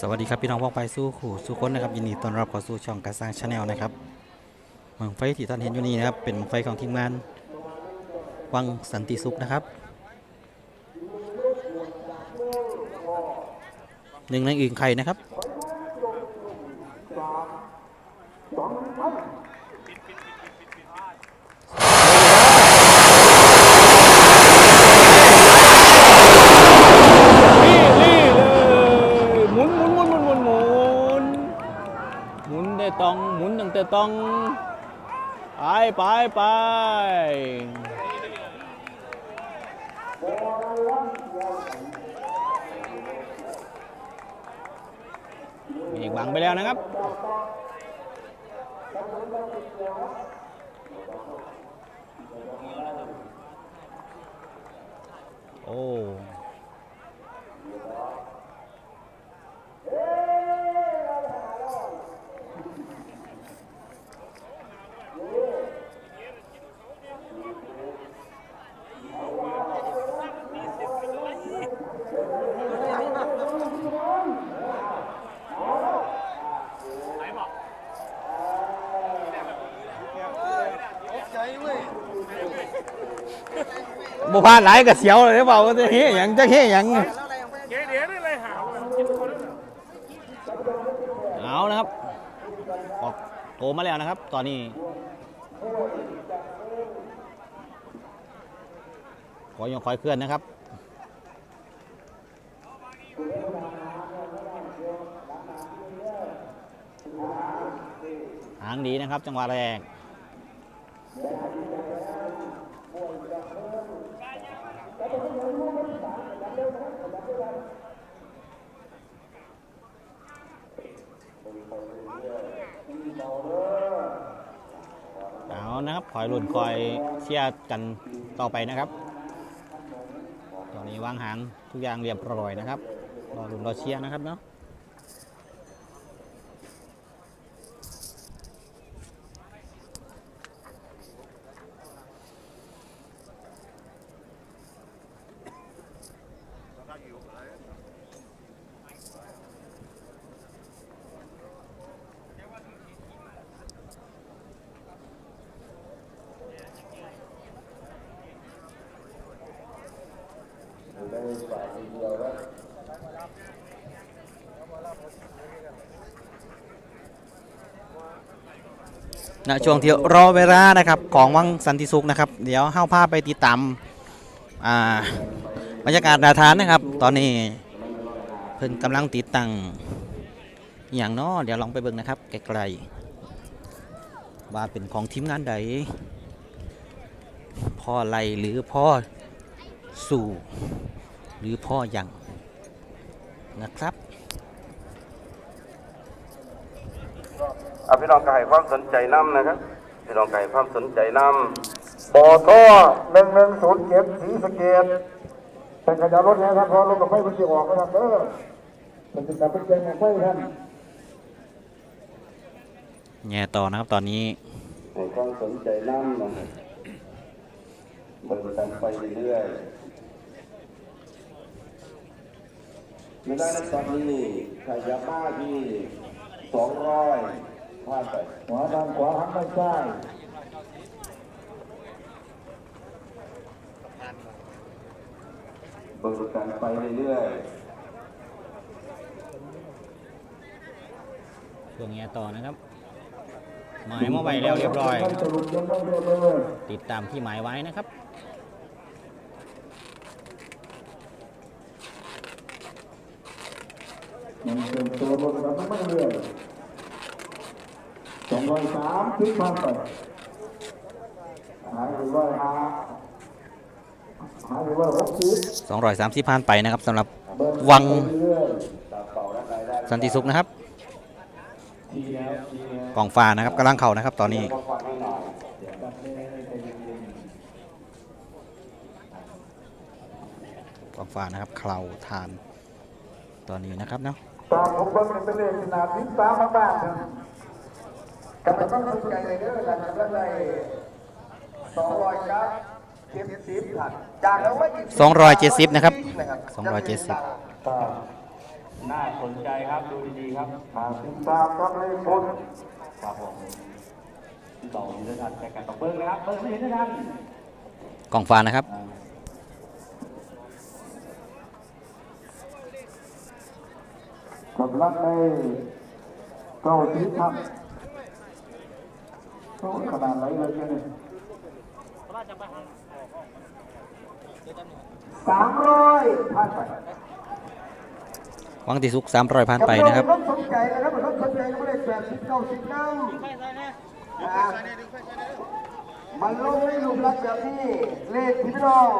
สวัสดีครับพี่น้องพ้องไปสู้ขู่สู้ค้นนะครับยินดีต้อนรับเข้าสู่ช่องการสร้างชาแนลนะครับเมืองไฟที่ท่านเห็นอยู่นี่นะครับเป็นเมืองไฟของทีมงานวังสันติสุขนะครับหนึ่งในอื่นใครนะครับ ลี่ลี่เลยหมุนหมุนหมุนหมุนหมุนหมุนหมุนได้ตองหมุน ต้อง ไปไปไปเอกบังไปแล้วนะครับโอ้ บ่พลาดหลายก็เสียวเลยเปล่าว่าจะเฮ้หยังจะเฮ้หยังเอานะครับออกโตมาแล้วนะครับ ตอนนี้ ขอยังคอยเคลื่อนนะครับหางดีนะครับ จังหวะแรก เอานะครับคอยรุ่นคอยเชียร์กันต่อไปนะครับ ตอนนี้วางหางทุกอย่างเรียบร้อยนะครับ รอรุ่นรอเชียร์นะครับเนาะ ณช่วงที่รอเวลานะครับของวังสันติสุขนะครับ เดี๋ยวเข้าภาพไปติดตามอ่าบรรยากาศดาฐานนะครับ ตอนนี้เพิ่นกำลังติดตั้งอย่างเนาะเดี๋ยวลองไปเบิ่งนะครับไกลๆว่าเป็นของทีมงานใดพ่อไล่หรือพ่อสู่ หรือพ่อยังนะครับ อะพี่น้องก็ให้ความสนใจน้ำนะครับพี่น้องก็ให้ความสนใจน้บ่อท่อหนึ่งหนึ่งศูนย์เจ็ดสีสะเกตเป็นขยะรถนะครับพอรถกับไฟมันจะออกนะครับเออมันจะกลับไปเจอไฟท่านแง่ต่อนะครับตอนนี้ำให้ความสนใจน้ำนะครับเบิ่งกันไปเรื่อยๆเวลาในตอนนี้ขยับมาที่สองร้อย พาดไปขวาทางขวาหันไปซ้ายเบิ่งกันไปเรื่อยๆช่วงแง่ต่อนะครับ หมายมาไว้แล้วเรียบร้อย ติดตามที่หมายไว้นะครับมันเป็นตัวรถแบบไม่เรื่อยสอง ร้อยสามสิบพันไปหายไปว่าหาหายไปว่าหกสิบ230ผ่านไปนะครับสำหรับวังสันติสุขนะครับกองฟ้านะครับกำลังเข่านะครับ ตอนนี้กองฟ้านะครับเคลาทานตอนนี้นะครับเนาะตามผมเบิ่งเป็นเลขขนาดที่สามมาบ้าน เถอะกับต้องสนใจในเรื่องอะไรก็ได้สองร้อยครับเจ็ดสิบถัดจากแล้วไม่กี่270นะครับ270ครับน่าสนใจครับดูดีๆครับมาติดตามครับเลยคนครับผมต่ออยู่ด้วยกันแต่กันต่อเบิ้งนะครับเบิ้งไม่เห็นด้วยกันกล่องฟ้านะครับกำลังในเก้าสิบครับ โอ้ขนาดไหนเลยเนี่ยสามร้อยผ่านไปวังติสุกสามรอยผ่านไปนะครับรถสนใจนะครับรถสนใจก็ไม่ได้แปดสิบเก้าสิบเก้ามันลงในรูปลักษณ์แบบนี้เลขที่พี่น้อง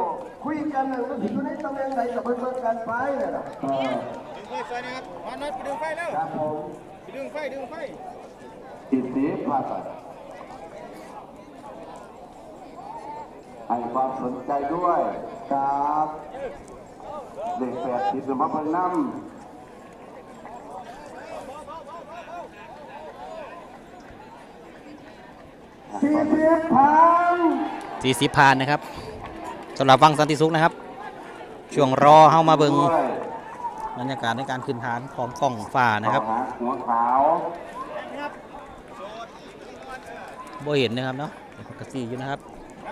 คุยกันเลยว่าอยู่ในตำแหน่งไหนกับเพื่อนๆกันไปเนี่ยนะดึงไฟไฟนะครับมาน็อตไปดึงไฟแล้วครับผมไปดึงไฟดึงไฟติดสีผ่านไป ให้ความสนใจด้วยกับเด็กแปดสิบหรือมาเพิ่งนำสี่สิบพัน40ผ่านนะครับสำหรับวังสันติสุขนะครับ ช่วงรอเข้ามาเบิงบรรยากาศในการขึ้นฐานของกล่องฟ้านะครับหัวขาวบ่เห็นนะครับเนาะเดี๋ยวกระสีอยู่นะครับ ค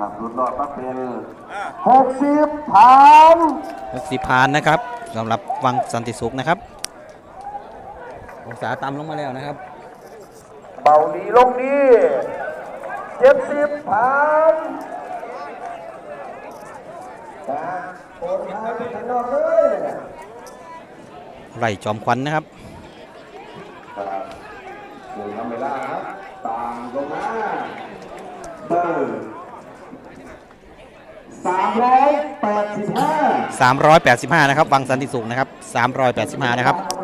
รับรุดรอดมาเป็นหกสิบพัน60ผ่านนะครับสำหรับวังสันติสุขนะครับ องศาต่ำลงมาแล้วนะครับ เบาดีลงดีเจ็ดสิบพันนะโอนหายไปข้างนอกเลยไหลจอมควันนะครับครับหนึ่งทำเวลาครับตามลงมา เบอร์สามร้อยแปดสิบห้า385 นะครับ วังสันติสุขนะครับ 385 นะครับขอบ